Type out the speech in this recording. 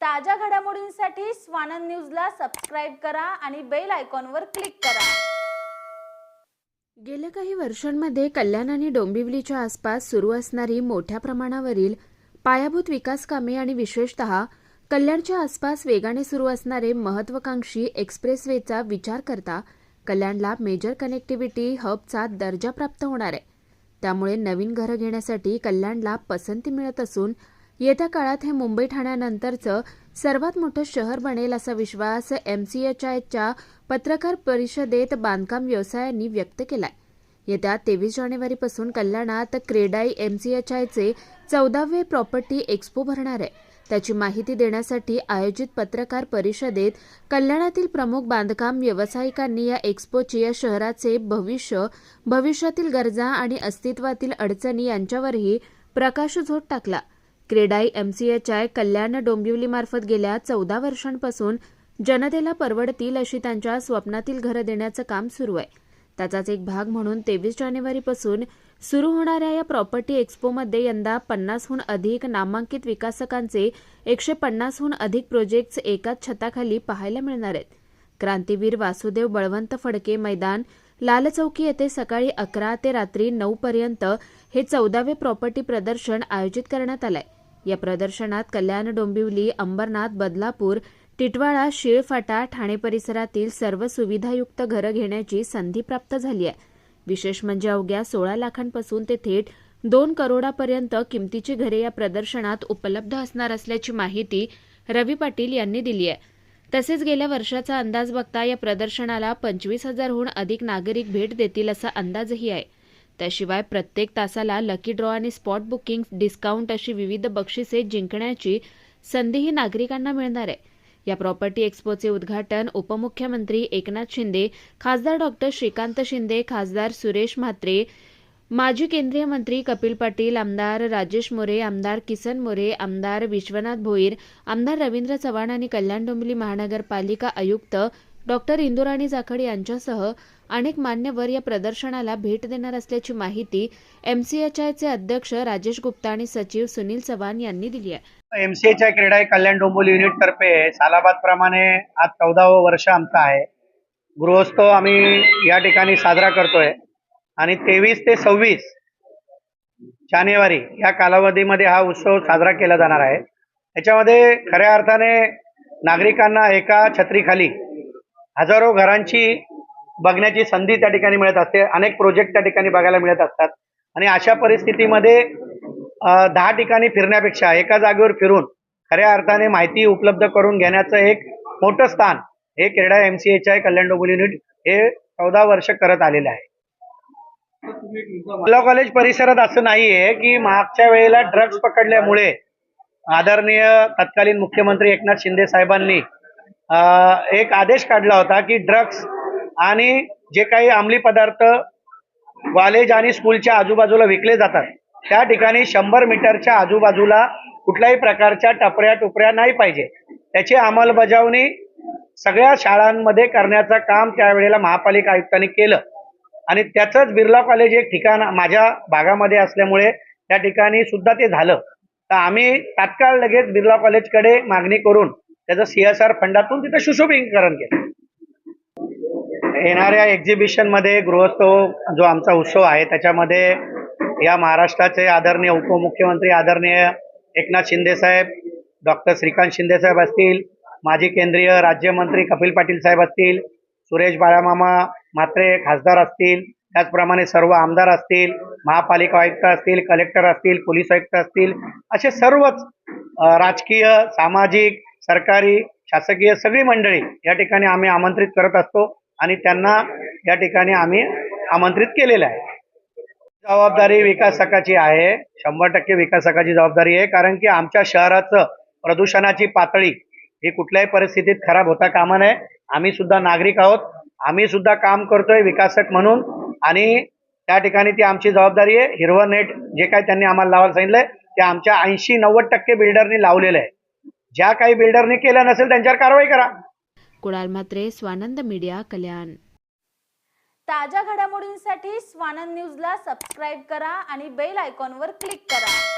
ताज्या घडामोडींसाठी स्वानंद न्यूजला सबस्क्राईब करा आणि बेल आयकॉनवर क्लिक करा. गेल्या काही वर्षांमध्ये कल्याण आणि डोंबिवलीच्या आसपास सुरू असणारी मोठ्या प्रमाणावरील पायाभूत विकास कामे आणि विशेषत कल्याणच्या आसपास वेगाने सुरू असणारे महत्वाकांक्षी एक्सप्रेसवेचा विचार करता कल्याणला मेजर कनेक्टिव्हिटी हबचा दर्जा प्राप्त होणार आहे. त्यामुळे नवीन घरं घेण्यासाठी कल्याणला पसंती मिळत असून येत्या काळात हे मुंबई ठाण्यानंतरचं सर्वात मोठं शहर बनेल असा विश्वास एमसीएचआयच्या पत्रकार परिषदेत बांधकाम व्यवसायांनी व्यक्त केलाय. येत्या तेवीस जानेवारीपासून कल्याणात क्रेडाई एमसीएचआयचे चौदावे प्रॉपर्टी एक्स्पो भरणार आहे. त्याची माहिती देण्यासाठी आयोजित पत्रकार परिषदेत कल्याणातील प्रमुख बांधकाम व्यावसायिकांनी या एक्स्पोची या शहराचे भविष्य भविष्यातील गरजा आणि अस्तित्वातील अडचणी यांच्यावरही प्रकाशझोत टाकला. क्रेडाई एमसीएचआय कल्याण डोंबिवलीमार्फत गेल्या चौदा वर्षांपासून जनतेला परवडतील अशी त्यांच्या स्वप्नातील घरं देण्याचं काम सुरू आहे. त्याचाच एक भाग म्हणून तेवीस जानेवारीपासून सुरू होणाऱ्या या प्रॉपर्टी एक्स्पोमध्ये यंदा पन्नासहून अधिक नामांकित विकासकांचे एकशे पन्नासहून अधिक प्रोजेक्ट्स एकाच छताखाली पाहायला मिळणार आहेत. क्रांतीवीर वासुदेव बळवंत फडके मैदान लाल चौकी येथे सकाळी अकरा ते रात्री नऊ पर्यंत हे चौदावे प्रॉपर्टी प्रदर्शन आयोजित करण्यात आलं आहे या प्रदर्शनात कल्याण डोंबिवली अंबरनाथ बदलापूर टिटवाळा शिळफाटा ठाणे परिसरातील सर्व सुविधायुक्त घरं घेण्याची संधी प्राप्त झाली आहे. विशेष म्हणजे अवघ्या सोळा लाखांपासून ते थेट दोन करोडापर्यंत किमतीची घरे या प्रदर्शनात उपलब्ध असणार असल्याची माहिती रवी पाटील यांनी दिली आहे. तसेच गेल्या वर्षाचा अंदाज बघता या प्रदर्शनाला पंचवीस हजारहून अधिक नागरिक भेट देतील असा अंदाजही आहे. त्याशिवाय प्रत्येक तासाला लकी ड्रॉ आणि स्पॉट बुकिंग डिस्काउंट अशी विविध बक्षिसे जिंकण्याची संधीही नागरिकांना मिळणार आहे. या प्रॉपर्टी एक्स्पोचे उद्घाटन उपमुख्यमंत्री एकनाथ शिंदे खासदार डॉक्टर श्रीकांत शिंदे खासदार सुरेश म्हात्रे माजी केंद्रीय मंत्री कपिल पाटील आमदार राजेश मोरे आमदार किसन मोरे आमदार विश्वनाथ भोईर आमदार रवींद्र चव्हाण आणि कल्याण डोंबिवली महानगरपालिका आयुक्त डॉक्टर इंदुराणी जाखड यांच्यासह अनेक मान्यवर या प्रदर्शनाला भेट देणार असल्याची माहिती एमसीएचआयचे अध्यक्ष राजेश गुप्ता आणि सचिव सुनील चव्हाण यांनी दिली आहे. एमसीएचआय क्रीडा कल्याण डोंबोली युनिट तर्फे सालाबाद प्रमाणे आज चौदावं वर्ष आमचं आहे. गृहोत्सव आम्ही या ठिकाणी साजरा करतोय. आणि तेवीस ते सव्वीस जानेवारी या कालावधीमध्ये हा उत्सव साजरा केला जाणार आहे. याच्यामध्ये खऱ्या अर्थाने नागरिकांना एका छत्रीखाली हजारो घरांची बघण्याची संधी त्या ठिकाणी मिळत असते. अनेक प्रोजेक्ट त्या ठिकाणी बघायला मिळत असतात. आणि अशा परिस्थितीमध्ये दहा ठिकाणी फिरण्यापेक्षा एका जागेवर फिरून खऱ्या अर्थाने माहिती उपलब्ध करून घेण्याचं एक मोठं स्थान हे क्रीडा M C H I Kalyan Dombivli unit हे चौदा वर्ष करत आलेलं आहे. लॉ कॉलेज परिसरात असं नाहीये की मागच्या वेळेला ड्रग्ज पकडल्यामुळे आदरणीय तत्कालीन मुख्यमंत्री एकनाथ शिंदे साहेबांनी एक आदेश काढला होता की ड्रग्स आणि जे काही अंमली पदार्थ कॉलेज आणि स्कूलच्या आजूबाजूला विकले जातात त्या ठिकाणी शंभर मीटरच्या आजूबाजूला कुठल्याही प्रकारच्या टपऱ्या टुपऱ्या नाही पाहिजे. त्याची अंमलबजावणी सगळ्या शाळांमध्ये करण्याचं काम त्यावेळेला महापालिका आयुक्तांनी केलं. आणि त्याचंच बिर्ला कॉलेज एक ठिकाण माझ्या भागामध्ये असल्यामुळे त्या ठिकाणी सुद्धा ते झालं. तर आम्ही तात्काळ लगेच बिर्ला कॉलेजकडे मागणी करून त्याचं सीएसआर फंडातून तिथं सुशोभीकरण केलं. येणाऱ्या एक्झिबिशनमध्ये गृहोत्सव जो आमचा उत्सव आहे त्याच्यामध्ये या महाराष्ट्राचे आदरणीय उपमुख्यमंत्री आदरणीय एकनाथ शिंदेसाहेब डॉक्टर श्रीकांत शिंदेसाहेब असतील माजी केंद्रीय राज्यमंत्री कपिल पाटील साहेब असतील सुरेश बाळामामा म्हात्रे खासदार असतील त्याचप्रमाणे सर्व आमदार असतील महापालिका आयुक्त असतील कलेक्टर असतील पोलीस आयुक्त असतील असे सर्वच राजकीय सामाजिक सरकारी शासकीय सगळी मंडळी या ठिकाणी आम्ही आमंत्रित करत असतो आणि त्यांना या ठिकाणी आम्ही आमंत्रित केलेलं आहे. जबाबदारी विकासकाची आहे. शंभर टक्के विकासकाची जबाबदारी आहे कारण की आमच्या शहराचं प्रदूषणाची पातळी ही कुठल्याही परिस्थितीत खराब होता कामा नये. आम्ही सुद्धा नागरिक आहोत. आम्ही सुद्धा काम करतोय विकासक म्हणून आणि त्या ठिकाणी ती आमची जबाबदारी आहे. हिरवं नेट जे काही त्यांनी आम्हाला लावायला सांगितलंय ते आमच्या ऐंशी नव्वद टक्के बिल्डरनी लावलेलं आहे. ज्या काही बिल्डरनी केलं नसेल त्यांच्यावर कारवाई करा. कुणाल म्हात्रे स्वानंद मीडिया कल्याण. ताज्या घडामोडींसाठी स्वानंद न्यूजला सबस्क्राईब करा आणि बेल आयकॉनवर क्लिक करा.